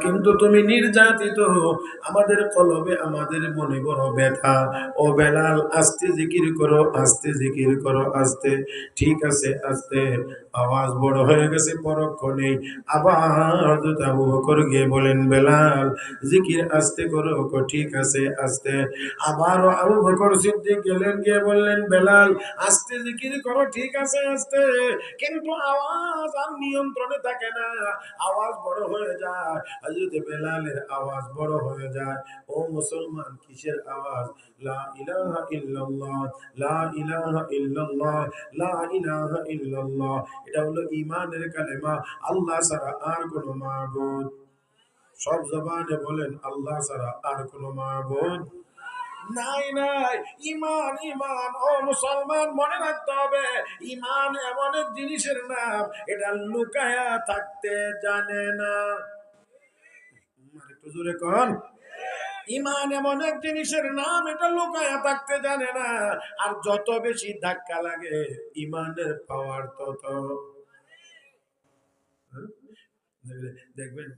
কিন্তু তুমি নির্যাতিত। আমাদের কলবে আমাদের মনে বড় ব্যথা। ও বেলাল, আস্তে জিকির করো, আস্তে জিকির করো, আস্তে। ঠিক আছে, আস্তে। আওয়াজ বড় হয়ে গেছে পরক্ষণে আবার আবু বকর গিয়ে বলেন, বেলাল, জিকির আস্তে করো কো ঠিক আছে, আস্তে। আবারও আবু বকর সিদ্দিক গেলেন, গিয়ে বললেন, বেলাল, আস্তে জিকির করো, ঠিক আছে, আস্তে। কিন্তু আওয়াজ আর নিয়ন্ত্রণে থাকে না। আওয়াজ বড় হয়ে যায়। হযরত বেলালের আওয়াজ বড় হয়ে যায়। ও মুসলমান, কিসের আওয়াজ? লা ইলাহা ইল্লাল্লাহ, লা ইলাহা ইল্লাল্লাহ, লা ইলাহা ইল্লাল্লাহ। এটা হলো কালেমা। আল্লাহ ছাড়া আর কোনো সব জবানে বলেন, আল্লাহ ছাড়া আর কোনো মাবুদ নাই নাই। ইমান ইমান ও মুসলমান, মনে রাখতে হবে ইমান এমন এক জিনিসের নাম, এটা লুকায়া থাকতে জানে না। একটু জোরে ইমান এমন এক জিনিসের নাম, এটা লুকায়া থাকতে জানে না। আর যত বেশি ধাক্কা লাগে, ইমানের পাওয়ার তত। হ্যাঁ? দেখবেন,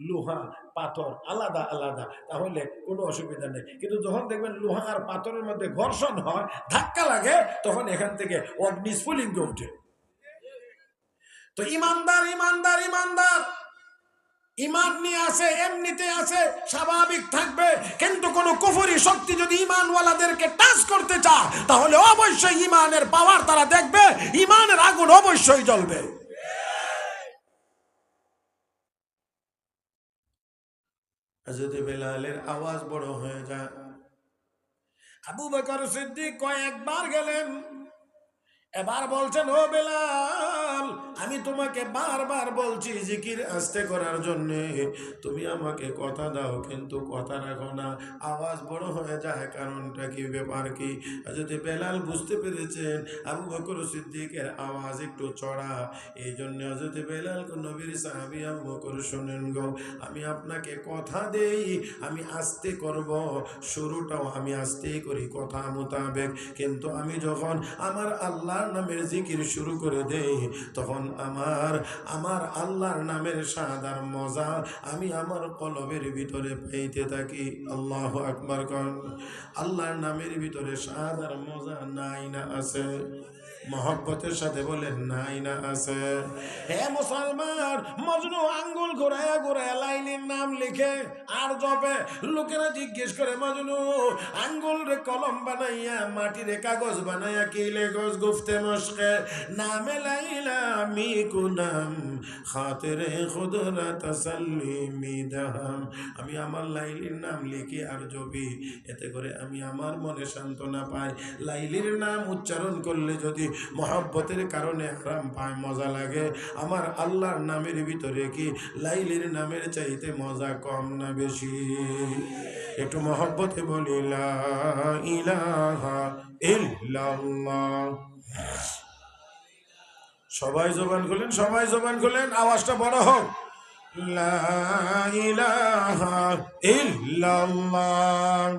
লোহা, পাথর আলাদা আলাদা। তাহলে কোনো অসুবিধা নেই। কিন্তু যখন দেখবেন লোহা আর পাথরের মধ্যে ঘর্ষণ হয়, ধাক্কা লাগে, তখন এখান থেকে অগ্নিস্ফুলিঙ্গ উঠে তো ইমানদার ইমানদার ইমানদার! ইমান নিয়ে আসে, এমনিতে আছে স্বাভাবিক থাকবে। কিন্তু কোন কুফরি শক্তি যদি ইমানওয়ালাদেরকে টাচ করতে চায়, তাহলে অবশ্যই ইমানের পাওয়ার তারা দেখবে, ইমানের আগুন অবশ্যই জ্বলবে। যদি বেলালের আওয়াজ বড় হয়ে যায়। আবু বকর সিদ্দিক কয়েকবার গেলেন। এবার বলছেন, ও বেলাল, আমি তোমাকে বারবার বলছি জিকির আস্তে করার জন্য। তুমি আমাকে কথা দাও, কিন্তু কথা রাখো না। আওয়াজ বড় হয়ে যায়, কারণটা কি, ব্যাপার কি? যদি বেলাল বুঝতে পেরেছেন, আবু বকর সিদ্দিকের আওয়াজ একটু চড়া। এই জন্য যদি বেলাল নবীর সাহাবি আবু বকর শোনেন গো, আমি আপনাকে কথা দেই, আমি আস্তে করব। শুরুটাও আমি আস্তেই করি, কথা মোতাবেক। কিন্তু আমি যখন আমার নামের জিকির শুরু করে দেই। তখন আমার আমার আল্লাহর নামের সাদার মজা আমি আমার কলবের ভিতরে পাইতে থাকি। আল্লাহ আকবর কর আল্লাহর নামের ভিতরে সাদার মজা নাই না আছে। মহব্বতের সাথে বলেন, নাই না আছে। হে মুসলমান, মজনু আঙ্গুল ঘোরায়া ঘোরায়া লাইনের নাম লিখে আর জবে লোকেরা জিজ্ঞেস করে, মজনু, আঙ্গুল রে কলম বানাইয়া মাটিরে কাগজ বানাইয়া কি লেগজ গুফতে মশকে নামে লাইলা, মি কুনাম খাতেরে খুদরা তাসাল্লি মিদাহাম আমি আমার লাইলির নাম লিখি আর জবি এতে করে আমি আমার মনে সান্ত্বনা পাই। লাইলির নাম উচ্চারণ করলে যদি মহাব্বতের কারণে আরাম পায়, মজা লাগে। আমার আল্লাহর নামের ভিতরে কি? লাইলির নামের চাইতে মজা কম না বেশি। একটু মহব্বতে বলি সবাই জবান খুলেন, সবাই জবান খুলেন, আওয়াজটা বড় হোক। লা ইলাহা ইল্লাল্লাহ।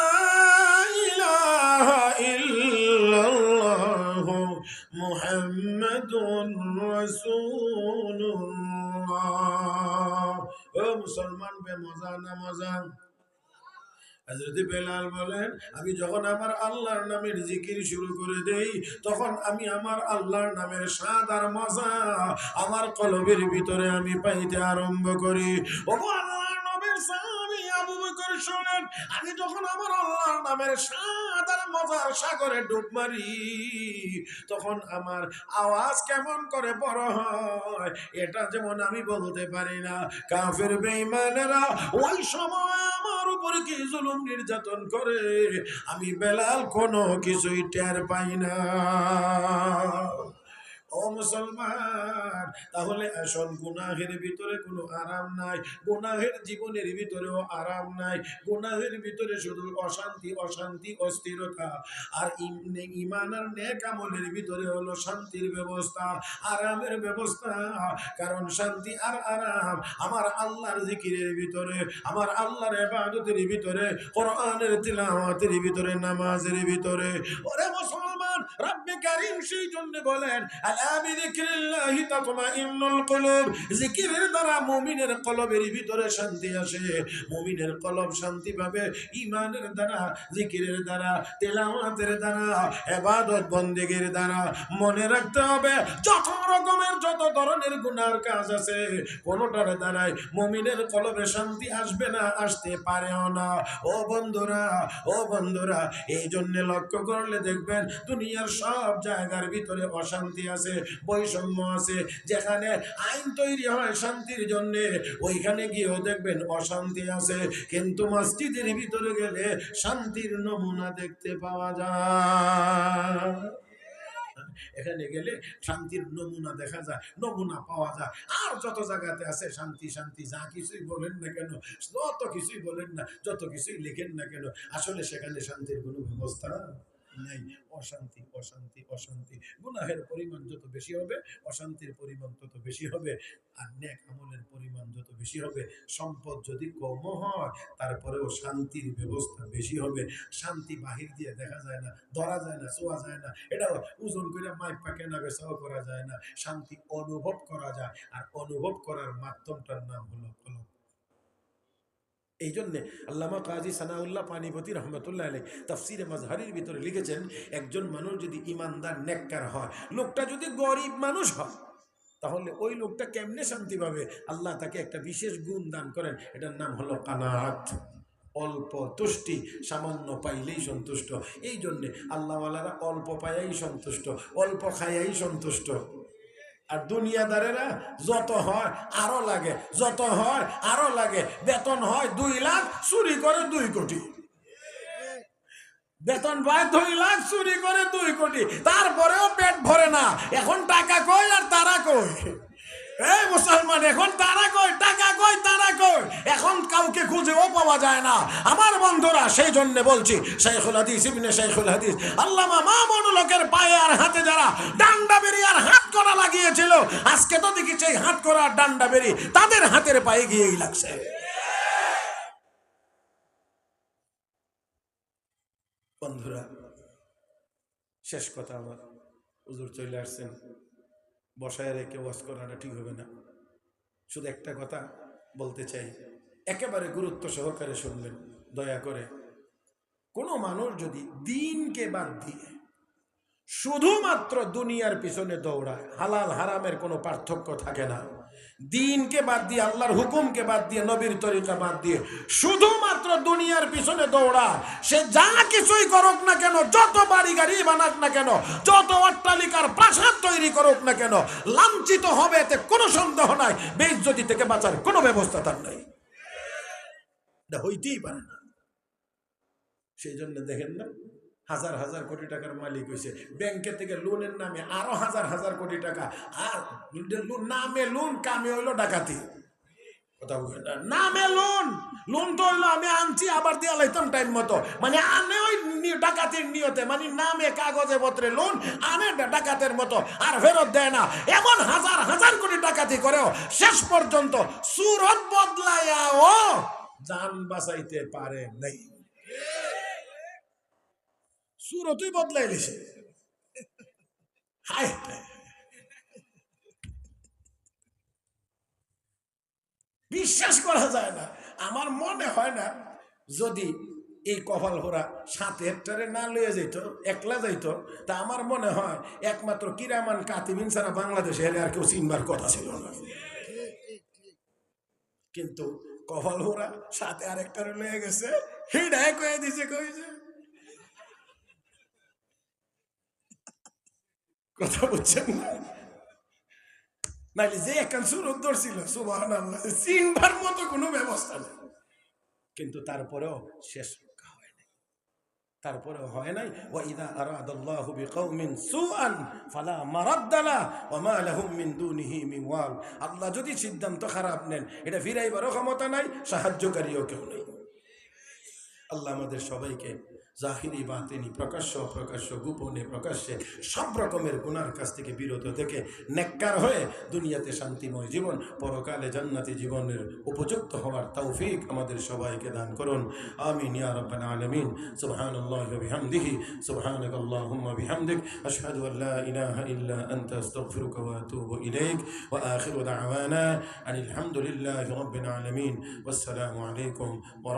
محمد رسول الله ও মুসলমান বে মজা না মজা হজরত বেলাল বলেন আমি যখন আমার আল্লাহর নামের জিকির শুরু করে দেই তখন আমি আমার আল্লাহর নামের স্বাদ আর মজা আমার কলবের ভিতরে আমি পাইতে আরম্ভ করি ও আল্লাহর নবীর সাহাবী আবু বকর শোনেন আমি যখন আমার আল্লাহর নামের স্বাদ আর মজার সাগরে ডুব মারি। তখন আমার আওয়াজ কেমন করে বড় হয়, এটা যেমন আমি বলতে পারি না। কাফের বেইমানেরা ওই সময় আমার উপর কি জুলুম নির্যাতন করে, আমি বেলাল কোনো কিছুই টের পাই না। মুসলমান, তাহলে আসল গুনাহের ভিতরে কোনো আরাম নাই। গুনাহের জীবনের ভিতরেও আরাম নাই। গুনাহের ভিতরে শুধু অশান্তি অশান্তি, অস্থিরতা। আর ভিতরে হলো শান্তির ব্যবস্থা, আরামের ব্যবস্থা। কারণ শান্তি আর আরাম আমার আল্লাহর জিকিরের ভিতরে, আমার আল্লাহর ইবাদতের ভিতরে, কোরআনের তিলাওয়াতের ভিতরে, নামাজের ভিতরে। ওরে মুসলমান সেই জন্য বলেন জিকিরের দ্বারা কলবের ভিতরে শান্তি আসে। কলব শান্তি পাবে ইমানের দ্বারা জিকিরের দ্বারা দ্বারা দ্বারা। মনে রাখতে হবে, যত রকমের যত ধরনের গুনার কাজ আছে, কোনোটার দ্বারাই মুমিনের কলবে শান্তি আসবে না, আসতে পারেও না। ও বন্ধুরা ও বন্ধুরা এই জন্য লক্ষ্য করলে দেখবেন, দুনিয়ার সব জায়গার ভিতরে অশান্তি আছে, বৈষম্য আছে। যেখানে আইন তৈরি হয় শান্তির জন্য, ওইখানে গিয়েও দেখবেন অশান্তি আছে। কিন্তু মসজিদের ভিতরে গেলে শান্তির নমুনা দেখতে পাওয়া যায়। এখানে গেলে শান্তির নমুনা দেখা যায়, নমুনা পাওয়া যায়। আর যত জায়গাতে আছে শান্তি শান্তি, যা কিছুই বলেন না কেন, যত কিছুই বলেন না, যত কিছুই লেখেন না কেন, আসলে সেখানে শান্তির কোনো ব্যবস্থা নাই, অশান্তি অশান্তি অশান্তি। গুনাহের পরিমাণ যত বেশি হবে, অশান্তির পরিমাণ তত বেশি হবে, আর নেক আমলের পরিমাণ যত বেশি হবে, সম্পদ যদি কম হয়, তারপরেও শান্তির ব্যবস্থা বেশি হবে। শান্তি বাহির দিয়ে দেখা যায় না, ধরা যায় না ছোঁয়া যায় না। এটা ওজন করে পাকে না বেচাও করা যায় না। শান্তি অনুভব করা যায়, আর অনুভব করার মাধ্যমটার নাম হলো কলম এই জন্যে আল্লামা কাজী সানাউল্লাহ পানিপতি রহমতুল্লাহ আলী তাফসিরে মাজহারির ভিতরে লিখেছেন, একজন মানুষ যদি ইমানদার নেককার হয়, লোকটা যদি গরিব মানুষ হয়, তাহলে ওই লোকটা কেমনে শান্তি পাবে? আল্লাহ তাকে একটা বিশেষ গুণ দান করেন, এটার নাম হলো কানাত। অল্প তুষ্টি, সামান্য পাইলেই সন্তুষ্ট। এই জন্যে আল্লাহওয়ালারা অল্প পাইয়াই সন্তুষ্ট, অল্প খাইয়াই সন্তুষ্ট। আর দুনিয়াদারেরা যত হয় আরও লাগে, যত হয় আরও লাগে। বেতন হয় দুই লাখ, চুরি করে দুই কোটি। বেতন পায় দুই লাখ, চুরি করে দুই কোটি। তারপরেও পেট ভরে না। এখন টাকা কই আর তারা কই? এই মুসলমান, এখন তারা কই? টাকা কই তারা কই? এখন কাউকে খুঁজেও পাওয়া যায় না। আমার বন্ধুরা, সেই জন্য বলছি শেখুল হাদিস, ইবনে শেখুল হাদিস, আল্লামা মামুন লোকের পায়ে আর হাতে যারা ডান্ডা বেরি আর হাত করা লাগিয়েছিল, আজকে তো দেখি সেই হাত করা আর ডান্ডা বেরি তাদের হাতের পায়ে গিয়েই লাগছে। বন্ধুরা, শেষ কথা আমার। হুজুর চলে আসছেন। বসায় রেখে ওয়াজ করাটা ঠিক হবে না। শুধু একটা কথা বলতে চাই, একেবারে গুরুত্ব সহকারে শুনবেন, দয়া করে। কোনো মানুষ যদি দিনকে বাদ দিয়ে শুধুমাত্র দুনিয়ার পিছনে দৌড়ায়, হালাল হারামের কোনো পার্থক্য থাকে না। দিনকে বাদ দিয়ে, আল্লাহর হুকুমকে বাদ দিয়ে, নবীর তরিকা বাদ দিয়ে শুধুমাত্র দুনিয়ার পিছনে দৌড়া। সে যা কিছুই করুক না কেন, যত বাড়ি গাড়ি বানাক না কেন, যত অট্টালিকার প্রাসাদ তৈরি করুক না কেন, লাঞ্ছিত হবে এতে কোনো সন্দেহ নাই, বেইজ্জতি থেকে বাঁচার কোনো ব্যবস্থা তার নাই। হইতেই পারে না। সেই জন্য দেখেন না হাজার হাজার কোটি টাকার মালিক হয়েছে ব্যাংকে থেকে লোনের নামে আরও হাজার হাজার কোটি টাকা। আর লোন- নামে লোন, কামে হইল ডাকাতি। কথা নামে লোন লোন তো হইল আমি আনছি, আবার দিয়ে লাইতাম টাইম মতো। মানে আনে ওই ডাকাতির নিয়তে মানে নামে কাগজে পত্রে লোন আনে ডাকাতের মতো, আর ফেরত দেয় না। এমন হাজার হাজার কোটি ডাকাতি করেও শেষ পর্যন্ত সুরত বদলায়াও যান বাঁচাইতে পারে নাই। সুরতই বদলাই দিছে। বিশ্বাস করা যায় না। আমার মনে হয় না, যদি এই কপাল হোরা সাত হেক্টরে না লয়ে যেত একলা যাইত, তা আমার মনে হয় একমাত্র কিরামান কাতিবিন ছাড়া বাংলাদেশে এর আর কেউ চিনবার কথা ছিল না। কিন্তু কপাল হোরা সাথে আর হেক্টরে লয়ে গেছে, হিডায় কয়ে দিছে কইছে কথা বুঝছেন না? নাইলে যে একখান সুরত ধরছিল সুবাহ চিনবার মতো কোনো ব্যবস্থা নেই। কিন্তু তারপরেও শেষ রক্ষা হয় নাই। তারপরেও হয় নাই, ওয়া ইদা আরাদাল্লাহু বিকাউমিন সুআন ফালা মারাদ্দালা ওয়া মা লাহুম মিন দুনিহি মিন ওয়াল। আল্লাহ যদি সিদ্ধান্ত খারাপ নেন, এটা ফিরাইবারও ক্ষমতা নাই, সাহায্যকারীও কেউ নেই। আল্লাহ আমাদের সবাইকে জাহিরি বাতিনি, প্রকাশ্য প্রকাশ্য গোপনে প্রকাশ্যে, সব রকমের গুনার কাছ থেকে বিরত থেকে নেককার হয়ে দুনিয়াতে শান্তিময় জীবন, পরকালে জান্নাতি জীবনের উপযুক্ত হওয়ার তৌফিক আমাদের সবাইকে দান করুন। আমিন, ইয়া রাব্বাল আলামিন। সুবহানাল্লাহি ওয়া বিহামদিহি। সুবহানাক আল্লাহুম্মা বিহামদিক। আশহাদু আল লা ইলাহা ইল্লা আনতা, আস্তাগফিরুকা ওয়া আতুবু ইলাইক। ওয়া আখিরু দাওয়ানা আনিল হামদুলিল্লাহি রাব্বিল আলামিন। আলাইকুম ওয়া